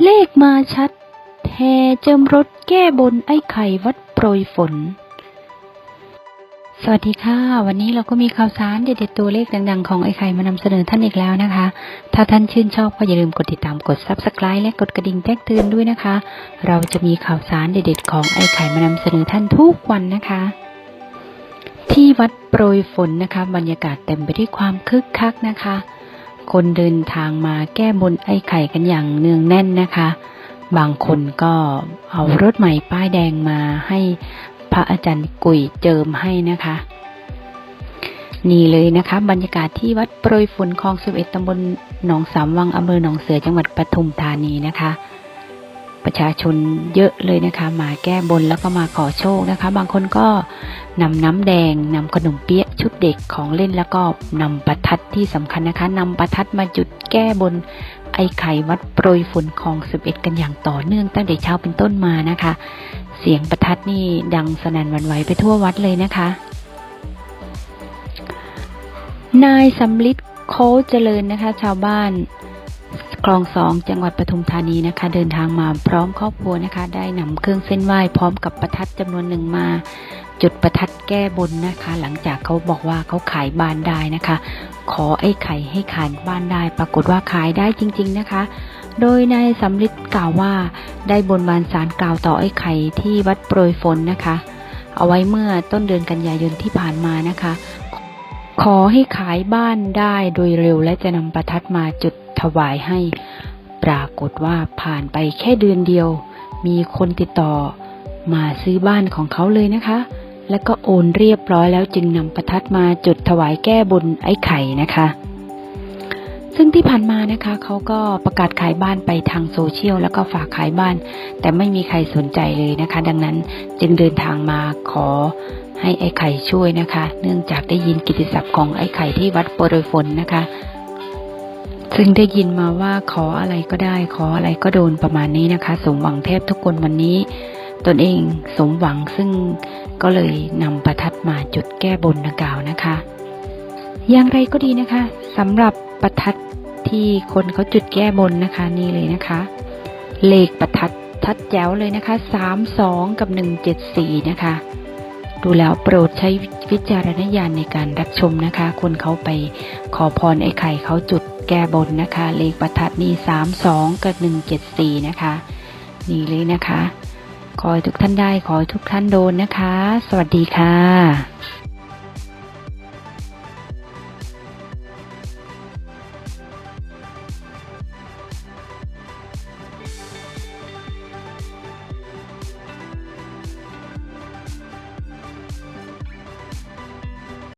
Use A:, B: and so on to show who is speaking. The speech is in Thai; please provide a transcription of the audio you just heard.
A: เลขมาชัดแห่เจิมรถแก้บนไอ้ไข่วัดโปรยฝน สวัสดีค่ะ วันนี้เราก็มีข่าวสารเด็ดๆตัวเลขดังๆ ของไอ้ไข่มานำเสนอท่านอีกแล้วนะคะ ถ้าท่านชื่นชอบก็อย่าลืมกดติดตามกด subscribe และกดกระดิ่งแจ้งเตือนด้วยนะคะ เราจะมีข่าวสารเด็ดๆของไอ้ไข่มานำเสนอท่านทุกวันนะคะ ที่วัดโปรยฝนนะคะ บรรยากาศเต็มไปด้วยความคึกคักนะคะ คนเดินทางมาแก้บนไอ้ไข่กันอย่างเนืองแน่นนะคะ บางคนก็เอารถใหม่ป้ายแดงมาให้พระอาจารย์กุยเจิมให้นะคะ นี่เลยนะคะ บรรยากาศที่วัดโปรยฝนคลองสิบเอ็ดตำบลหนองสามวังอำเภอหนองเสือจังหวัดปทุมธานีนะคะ ประชาชนเยอะเลยนะคะ มาแก้บนแล้วก็มาขอโชคนะคะ บางคนก็นำน้ำแดงนำขนมเปี๊ยะชุดเด็กของเล่นแล้วก็นำประทัดที่สำคัญนะคะนำประทัดมาจุดแก้บนไอ้ไข่วัดโปรยฝนคลองสิบเอ็ดกันอย่างต่อเนื่องตั้งแต่เช้าเป็นต้นมานะคะ เสียงประทัดนี่ดังสนั่นวันไหวไปทั่ววัดเลยนะคะ นายสำลิดโคเจริญนะคะ ชาวบ้าน คลองสองจังหวัดปทุมธานีนะคะ เดินทางมาพร้อมครอบครัวนะคะ ได้นำเครื่องเส้นไหว้พร้อมกับประทัดจำนวนหนึ่งมา จุดประทัดแก้บนนะคะ หลังจากเขาบอกว่าเขาขายบ้านได้นะคะ ขอไอ้ไข่ให้ขายบ้านได้ ปรากฏว่าขายได้จริง ๆนะคะ โดยนายสำลิดกล่าวว่าได้บนบานสารกล่าวต่อไอ้ไข่ที่วัดโปรยฝนนะคะ เอาไว้เมื่อต้นเดือนกันยายนที่ผ่านมานะคะขอให้ขายบ้านได้โดยเร็วและจะนำประทัดมาจุด ถวายให้ ปรากฏว่าผ่านไปแค่เดือนเดียว มีคนติดต่อ มาซื้อบ้านของเขาเลยนะคะ แล้วก็โอนเรียบร้อยแล้วจึงนำประทัดมาจุดถวายแก้บนไอ้ไข่นะคะ ซึ่งที่ผ่านมานะคะเขาก็ประกาศขายบ้านไปทางโซเชียลแล้วก็ฝากขายบ้าน แต่ไม่มีใครสนใจเลยนะคะ ดังนั้นจึงเดินทางมาขอให้ไอ้ไข่ช่วยนะคะ เนื่องจากได้ยินกิตติศัพท์ของไอ้ไข่ที่วัดโปรยฝนนะคะ ซึ่งได้ยินมาว่าขออะไรก็ได้ ขออะไรก็โดนประมาณนี้นะคะ สมหวังแทบทุกคนวันนี้ ตนเองสมหวังซึ่งก็เลยนำประทัดมาจุดแก้บนดังกล่าวนะคะ อย่างไรก็ดีนะคะสำหรับประทัดที่คนเขาจุดแก้บนนะคะนี่เลยนะคะ เลขประทัดทัดแจ๋วเลยนะคะสามสองกับหนึ่งเจ็ดสี่นะคะ ดูแล้วโปรดใช้วิจารณญาณในการรับชมนะคะ คนเขาไปขอพรไอ้ไข่เขาจุดแก้บนนะคะ เลขประทัดนี่สามสองกับหนึ่งเจ็ดสี่นะคะ นี่เลยนะคะ ขอให้ทุกท่านได้ขอให้ทุกท่านโดนนะคะ สวัสดีค่ะ